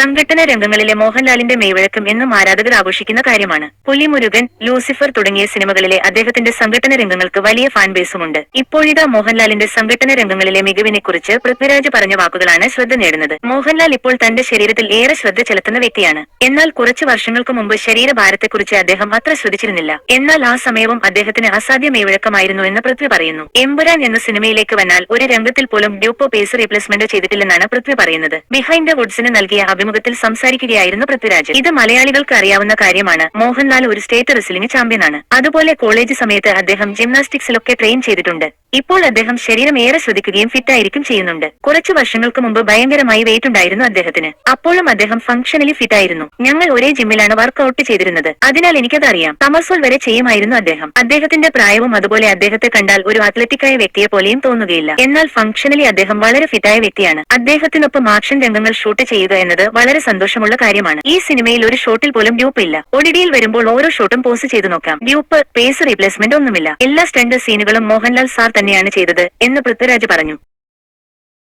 സംഘട്ടന രംഗങ്ങളിലെ മോഹൻലാലിന്റെ മെയ്വഴക്കം എന്നും ആരാധകർ ആഘോഷിക്കുന്ന കാര്യമാണ്. പുലിമുരുകൻ ലൂസിഫർ തുടങ്ങിയ സിനിമകളിലെ അദ്ദേഹത്തിന്റെ സംഘടന രംഗങ്ങൾക്ക് വലിയ ഫാൻ ബേസുമുണ്ട് ഇപ്പോഴിതാ മോഹൻലാലിന്റെ സംഘടന രംഗങ്ങളിലെ മികവിനെക്കുറിച്ച് പൃഥ്വിരാജ് പറഞ്ഞ വാക്കുകളാണ് ശ്രദ്ധ നേടുന്നത്. മോഹൻലാൽ ഇപ്പോൾ തന്റെ ശരീരത്തിൽ ഏറെ ശ്രദ്ധ ചെലുത്തുന്ന വ്യക്തിയാണ്. എന്നാൽ കുറച്ചു വർഷങ്ങൾക്ക് മുമ്പ് ശരീരഭാരത്തെക്കുറിച്ച് അദ്ദേഹം അത്ര ശ്രദ്ധിച്ചിരുന്നില്ല. എന്നാൽ ആ സമയവും അദ്ദേഹത്തിന് അസാധ്യ മെയ്വഴക്കമായിരുന്നു എന്ന് പൃഥ്വി പറയുന്നു. എമ്പുരാൻ എന്ന സിനിമയിലേക്ക് വന്നാൽ ഒരു രംഗത്തിൽ പോലും ഡ്യൂപ്പോ പേസ് റീപ്ലേസ്മെന്റ് ചെയ്തിട്ടില്ലെന്നാണ് പൃഥ്വി പറയുന്നത്. ബിഹൈൻഡ് ദ വുഡ്സിന് നൽകിയ അഭിമുഖത്തിൽ സംസാരിക്കുകയായിരുന്നു പൃഥ്വിരാജ് ഇത് മലയാളികൾക്ക് അറിയാവുന്ന കാര്യമാണ്. മോഹൻലാൽ ഒരു സ്റ്റേറ്റ് റെസ്ലിംഗ് ചാമ്പ്യനാണ്. അതുപോലെ കോളേജ് സമയത്ത് അദ്ദേഹം ജിംനാസ്റ്റിക്സിലൊക്കെ ട്രെയിൻ ചെയ്തിട്ടുണ്ട്. ഇപ്പോൾ അദ്ദേഹം ശരീരം ഏറെ ശ്രദ്ധിക്കുകയും ഫിറ്റായിരിക്കും ചെയ്യുന്നുണ്ട്. കുറച്ചു വർഷങ്ങൾക്ക് മുമ്പ് ഭയങ്കരമായി വെയിറ്റ് ഉണ്ടായിരുന്നു അദ്ദേഹത്തിന്. അപ്പോഴും അദ്ദേഹം ഫംഗ്ഷനിൽ ഫിറ്റായിരുന്നു ഞങ്ങൾ ഒരേ ജിമ്മിലാണ് വർക്ക്ഔട്ട് ചെയ്തിരുന്നത്. അതിനാൽ എനിക്കത് അറിയാം തമസോൾ വരെ ചെയ്യുമായിരുന്നു അദ്ദേഹം. അദ്ദേഹത്തിന്റെ പ്രായവും അതുപോലെ അദ്ദേഹത്തെ കണ്ടാൽ ഒരു അത്ലറ്റിക്കായ വ്യക്തിയെ പോലെയും തോന്നുകയില്ല. എന്നാൽ ഫംഗ്ഷനലി അദ്ദേഹം വളരെ ഫിറ്റായ വ്യക്തിയാണ്. അദ്ദേഹത്തിനൊപ്പം ആക്ഷൻ രംഗങ്ങൾ ഷൂട്ട് ചെയ്യുക എന്നത് വളരെ സന്തോഷമുള്ള കാര്യമാണ്. ഈ സിനിമയിൽ ഒരു ഷോട്ടിൽ പോലും ഡ്യൂപ്പ് ഇല്ല. ഒടിഡിയിൽ വരുമ്പോൾ ഓരോ ഷോട്ടും പോസ് ചെയ്തു നോക്കാം. ഡ്യൂപ്പ് പേസ് റീപ്ലേസ്മെന്റ് ഒന്നുമില്ല. എല്ലാ സ്റ്റണ്ട് സീനുകളും മോഹൻലാൽ സാർ തന്നെയാണ് ചെയ്തത് എന്ന് പൃഥ്വിരാജ് പറഞ്ഞു.